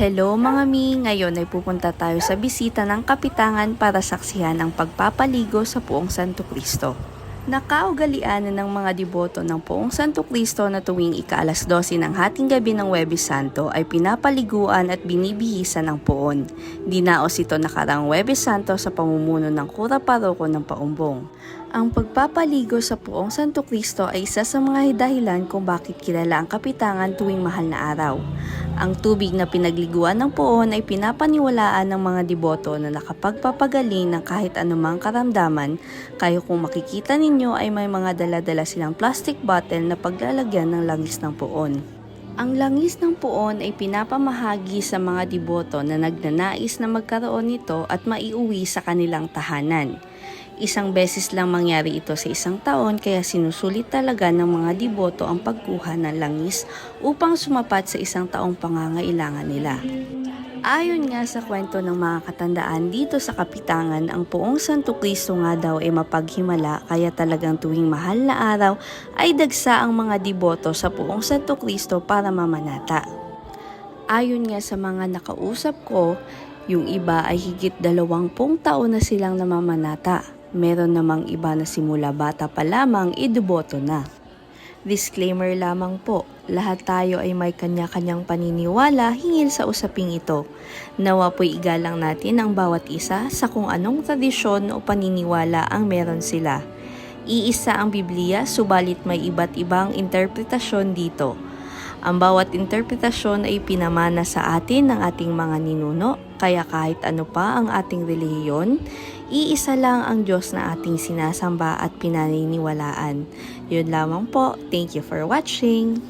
Hello mga mi, ngayon ay pupunta tayo sa bisita ng Kapitangan para saksihan ang pagpapaligo sa Puong Santo Cristo. Nakaugalian ng mga deboto ng Puong Santo Cristo na tuwing ikaalas 12 ng hating gabi ng Webis Santo ay pinapaliguan at binibihisan ng puon. Dinaos ito nakarang Webis Santo sa pamumuno ng Kura Paroko ng Paumbong. Ang pagpapaligo sa Puong Santo Cristo ay isa sa mga dahilan kung bakit kilala ang kapitangan tuwing mahal na araw. Ang tubig na pinagliguan ng poon ay pinapaniwalaan ng mga deboto na nakapagpapagaling ng kahit anumang karamdaman, kaya kung makikita ninyo ay may mga dala-dala silang plastic bottle na paglalagyan ng langis ng poon. Ang langis ng poon ay pinapamahagi sa mga deboto na nagnanais na magkaroon nito at maiuwi sa kanilang tahanan. Isang beses lang mangyari ito sa isang taon kaya sinusulit talaga ng mga deboto ang pagkuha ng langis upang sumapat sa isang taong pangangailangan nila. Ayon nga sa kwento ng mga katandaan dito sa Kapitangan, ang poong Santo Cristo nga daw ay mapaghimala kaya talagang tuwing mahal na araw ay dagsa ang mga deboto sa poong Santo Cristo para mamanata. Ayon nga sa mga nakausap ko, yung iba ay higit dalawampung taon na silang namamanata. Meron namang iba na simula bata pa lamang ideboto na. Disclaimer lamang po, lahat tayo ay may kanya-kanyang paniniwala hingil sa usaping ito. Nawa po'y igalang natin ang bawat isa sa kung anong tradisyon o paniniwala ang meron sila. Iisa ang Biblia, subalit may iba't ibang interpretasyon dito. Ang bawat interpretasyon ay pinamana sa atin ng ating mga ninuno, kaya kahit ano pa ang ating relihiyon, iisa lang ang Diyos na ating sinasamba at pinaniniwalaan. Yun lamang po. Thank you for watching.